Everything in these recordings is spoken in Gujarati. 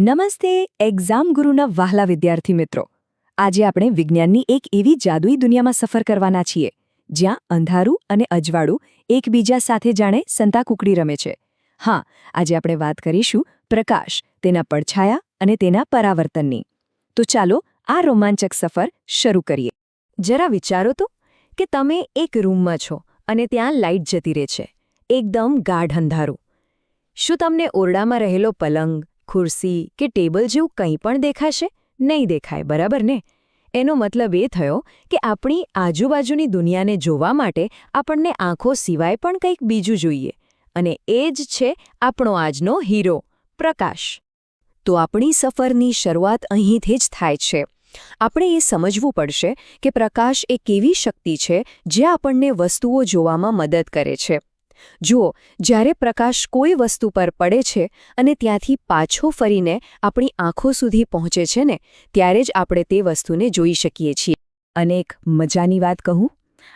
નમસ્તે, એક્ઝામ ગુરુના વહાલા વિદ્યાર્થી મિત્રો. આજે આપણે વિજ્ઞાનની એક એવી જાદુઈ દુનિયામાં સફર કરવાના છીએ, જ્યાં અંધારું અને અજવાળું એકબીજા સાથે જાણે સંતાકુકડી રમે છે. હા, આજે આપણે વાત કરીશું પ્રકાશ, તેના પડછાયા અને તેના પરાવર્તનની. તો ચાલો, આ રોમાંચક સફર શરૂ કરીએ. જરા વિચારો તો, કે તમે એક રૂમમાં છો અને ત્યાં લાઇટ જતી રહે છે, એકદમ ગાઢ અંધારું. શું તમને ઓરડામાં રહેલો પલંગ ખુરશી કે ટેબલ જેવું કંઈ પણ દેખાશે, નહીં દેખાય, બરાબર ને? એનો મતલબ એ થયો કે આપણી આજુબાજુની દુનિયાને જોવા માટે આપણને આંખો સિવાય પણ કંઈક બીજું જોઈએ. અને એ જ છે આપણો આજનો હીરો, પ્રકાશ. તો આપણી સફરની શરૂઆત અહીંથી જ થાય છે. આપણે એ સમજવું પડશે કે પ્રકાશ એ કેવી શક્તિ છે જે આપણને વસ્તુઓ જોવામાં મદદ કરે છે. જુઓ જ્યારે પ્રકાશ કોઈ વસ્તુ પર પડે છે અને ત્યાંથી પાછો ફરીને આપણી આંખો સુધી પહોંચે છે ને, ત્યારે જ આપણે તે વસ્તુને જોઈ શકીએ છીએ. અને એક મજાની વાત કહું?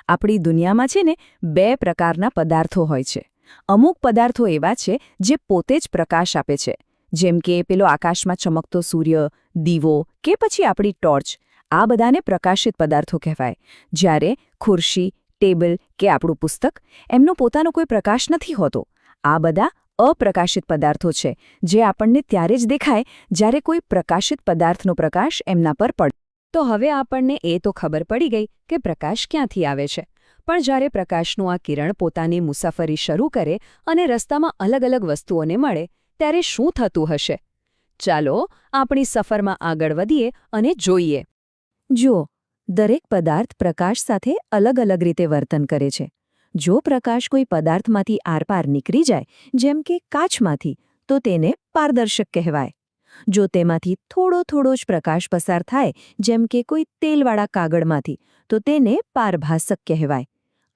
આપણી દુનિયામાં છે ને, બે પ્રકારના પદાર્થો હોય છે. અમુક પદાર્થો એવા છે જે પોતે જ પ્રકાશ આપે છે. જેમ કે, પેલો આકાશમાં ચમકતો સૂર્ય, દીવો કે પછી આપણી ટોર્ચ. આ બધાને પ્રકાશિત પદાર્થો કહેવાય. જ્યારે ખુરશી ટેબલ કે આપણું પુસ્તક એમનો પોતાનો કોઈ પ્રકાશ નથી હોતો. આ બધા અપ્રકાશિત પદાર્થો છે, જે આપણને ત્યારે જ દેખાય જ્યારે કોઈ પ્રકાશિત પદાર્થનો પ્રકાશ એમના પર પડે. તો હવે આપણને એ તો ખબર પડી ગઈ કે પ્રકાશ ક્યાંથી આવે છે. પણ જ્યારે પ્રકાશનું આ કિરણ પોતાની મુસાફરી શરૂ કરે અને રસ્તામાં અલગ અલગ વસ્તુઓને મળે, ત્યારે શું થતું હશે? ચાલો આપણી સફરમાં આગળ વધીએ અને જોઈએ. જુઓ દરેક પદાર્થ પ્રકાશ સાથે અલગ અલગ રીતે વર્તન કરે છે. જો પ્રકાશ કોઈ પદાર્થમાંથી આરપાર નીકળી જાય, જેમ કે કાચમાંથી, તો તેને પારદર્શક કહેવાય. જો તેમાંથી થોડો થોડો જ પ્રકાશ પસાર થાય, જેમ કે કોઈ તેલવાળા કાગળમાંથી, તો તેને પારભાસક કહેવાય.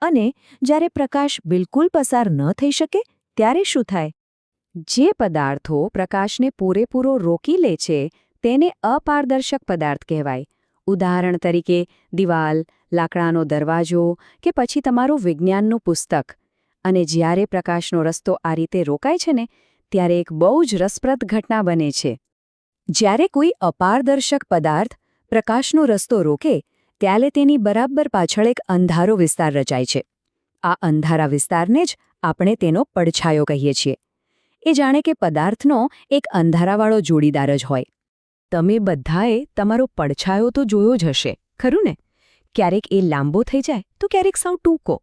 અને જ્યારે પ્રકાશ બિલકુલ પસાર ન થઈ શકે, ત્યારે શું થાય? જે પદાર્થો પ્રકાશને પૂરેપૂરો રોકી લે છે, તેને અપારદર્શક પદાર્થ કહેવાય. ઉદાહરણ તરીકે, દિવાલ, લાકડાનો દરવાજો કે પછી તમારું વિજ્ઞાનનું પુસ્તક. અને જ્યારે પ્રકાશનો રસ્તો આ રીતે રોકાય છે ને, ત્યારે એક બહુ જ રસપ્રદ ઘટના બને છે. જ્યારે કોઈ અપારદર્શક પદાર્થ પ્રકાશનો રસ્તો રોકે, ત્યારે તેની બરાબર પાછળ એક અંધારો વિસ્તાર રચાય છે. આ અંધારા વિસ્તારને જ આપણે તેનો પડછાયો કહીએ છીએ. એ જાણે કે પદાર્થનો એક અંધારાવાળો જોડીદાર જ હોય. તમે બધાએ તમારો પડછાયો તો જોયો જ હશે, ખરું ને? ક્યારેક એ લાંબો થઈ જાય, તો ક્યારેક સાવ ટૂંકો.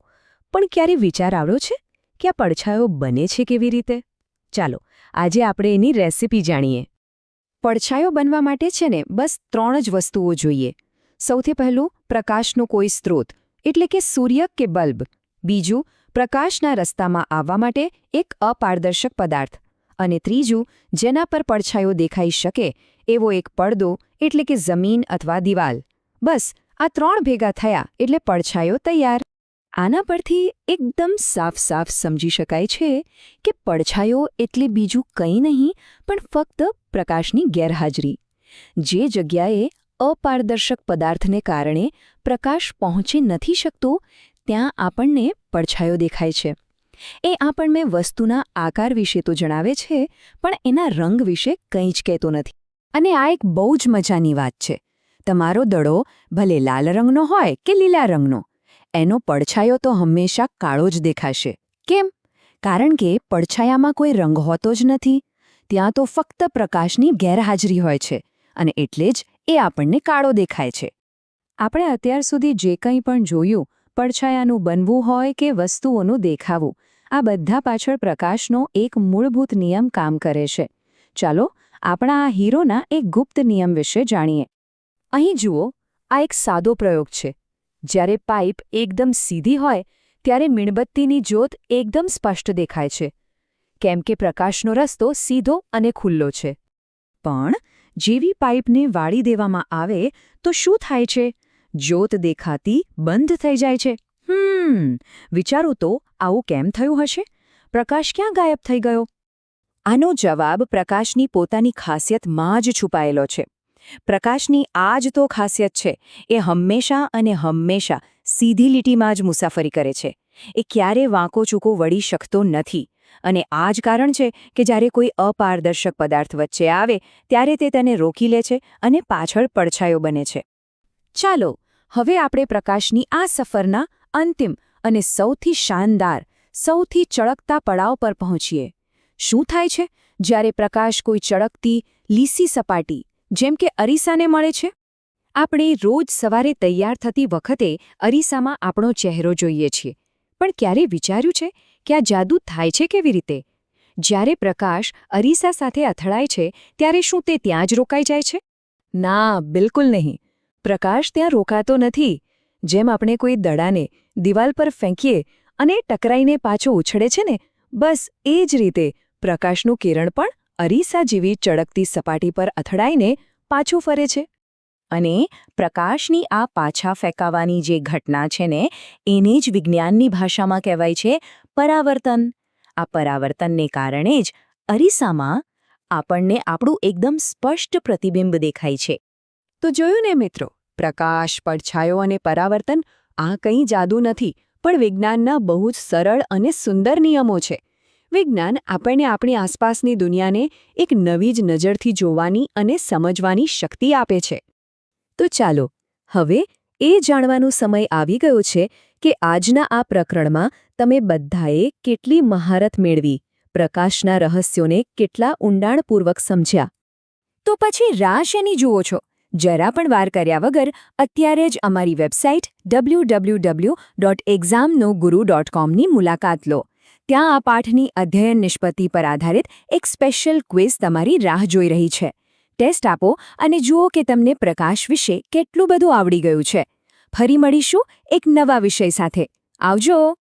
પણ ક્યારે વિચાર આવ્યો છે કે આ પડછાયો બને છે કેવી રીતે? ચાલો, આજે આપણે એની રેસીપી જાણીએ. પડછાયો બનવા માટે છે ને, બસ ત્રણ જ વસ્તુઓ જોઈએ. સૌથી પહેલું, પ્રકાશનો કોઈ સ્ત્રોત, એટલે કે સૂર્ય કે બલ્બ. બીજું, પ્રકાશના રસ્તામાં આવવા માટે એક અપારદર્શક પદાર્થ. અને ત્રીજું, જેના પર પડછાયો દેખાઈ શકે એવો એક પડદો એટલે કે જમીન અથવા દિવાલ. બસ, આ ત્રણ ભેગા થયા એટલે પડછાયો તૈયાર. આના પરથી એકદમ સાફ સાફ સમજી શકાય છે કે પડછાયો એટલે બીજું કંઈ નહીં, પણ ફક્ત પ્રકાશની ગેરહાજરી. જે જગ્યાએ અપારદર્શક પદાર્થને કારણે પ્રકાશ પહોંચી નથી શકતો, ત્યાં આપણને પડછાયો દેખાય છે. એ આપણને વસ્તુના આકાર વિશે તો જણાવે છે, પણ એના રંગ વિશે કંઈ જ કહેતો નથી. અને આ એક બહુ જ મજાની વાત છે. તમારો દડો ભલે લાલ રંગનો હોય કે લીલા રંગનો, એનો પડછાયો તો હંમેશા કાળો જ દેખાશે. કેમ? કારણ કે પડછાયામાં કોઈ રંગ હોતો જ નથી. ત્યાં તો ફક્ત પ્રકાશની ગેરહાજરી હોય છે અને એટલે જ એ આપણને કાળો દેખાય છે. આપણે અત્યાર સુધી જે કંઈ પણ જોયું, પડછાયાનું બનવું હોય કે વસ્તુઓનું દેખાવું, આ બધા પાછળ પ્રકાશનો એક મૂળભૂત નિયમ કામ કરે છે. ચાલો આપણા આ હીરોના એક ગુપ્ત નિયમ વિશે જાણીએ. અહીં જુઓ, આ એક સાદો પ્રયોગ છે. જ્યારે પાઇપ એકદમ સીધી હોય, ત્યારે મીણબત્તીની જ્યોત એકદમ સ્પષ્ટ દેખાય છે. કેમ કે પ્રકાશનો રસ્તો સીધો અને ખુલ્લો છે. પણ જેવી પાઇપને વાળી દેવામાં આવે, તો શું થાય છે? જ્યોત દેખાતી બંધ થઈ જાય છે. હમ, વિચારો તો આવું કેમ થયું હશે? પ્રકાશ ક્યાં ગાયબ થઈ ગયો? આનો જવાબ પ્રકાશની પોતાની ખાસિયતમાં જ છુપાયેલો છે. પ્રકાશની આ જ તો ખાસિયત છે, એ હંમેશા અને હંમેશા સીધી લીટીમાં જ મુસાફરી કરે છે. એ ક્યારે વાંકો ચૂકો વળી શકતો નથી. અને આ જ કારણ છે કે જ્યારે કોઈ અપારદર્શક પદાર્થ વચ્ચે આવે, ત્યારે તે તેને રોકી લે છે અને પાછળ પડછાયો બને છે. ચાલો, હવે આપણે પ્રકાશની આ સફરના અંતિમ અને સૌથી શાનદાર, સૌથી ચળકતા પડાવ પર પહોંચીએ. શું થાય છે? જ્યારે પ્રકાશ કોઈ ચળકતી, લીસી સપાટી, જેમ કે અરીસાને મળે છે? આપણે રોજ સવારે તૈયાર થતી વખતે અરીસામાં આપણો ચહેરો જોઈએ છીએ. પણ ક્યારે વિચાર્યું છે કે આ જાદુ થાય છે કેવી રીતે? જ્યારે પ્રકાશ અરીસા સાથે અથડાય છે, ત્યારે શું તે ત્યાં જ રોકાઈ જાય છે? ના, બિલકુલ નહીં. પ્રકાશ ત્યાં રોકાતો નથી. જેમ આપણે કોઈ દડાને દિવાલ પર ફેંકીએ અને ટકરાઈને પાછો ઉછળે છે ને, બસ એ જ રીતે પ્રકાશનું કિરણ પણ અરીસા જેવી ચળકતી સપાટી પર અથડાઈને પાછું ફરે છે. અને પ્રકાશની આ પાછા ફેંકાવાની જે ઘટના છે ને, એને જ વિજ્ઞાનની ભાષામાં કહેવાય છે પરાવર્તન. આ પરાવર્તનને કારણે જ અરીસામાં આપણને આપણું એકદમ સ્પષ્ટ પ્રતિબિંબ દેખાય છે. તો જોયું ને મિત્રો, પ્રકાશ, પડછાયો અને પરાવર્તન આ કંઈ જાદુ નથી, પણ વિજ્ઞાનના બહુ જ સરળ અને સુંદર નિયમો છે. વિજ્ઞાન આપણને આપણી આસપાસની દુનિયાને એક નવી જ નજરથી જોવાની અને સમજવાની શક્તિ આપે છે. તો ચાલો, હવે એ જાણવાનો સમય આવી ગયો છે કે આજના આ પ્રકરણમાં તમે બધાએ કેટલી મહારત મેળવી, પ્રકાશના રહસ્યોને કેટલા ઊંડાણપૂર્વક સમજ્યા. તો પછી રાહ શેની જુઓ છો? જરા પણ વાર કર્યા વગર અત્યારે જ અમારી website W W W dot એક્ઝામનો ગુરુ ડોટ કોમની મુલાકાત લો. ત્યાં આ પાઠની અધ્યયન નિષ્પત્તિ પર આધારિત એક સ્પેશિયલ ક્વિઝ તમારી રાહ જોઈ રહી છે. ટેસ્ટ આપો અને જુઓ કે તમને પ્રકાશ વિશે કેટલું બધું આવડી ગયું છે. ફરી મળીશું એક નવા વિષય સાથે. આવજો!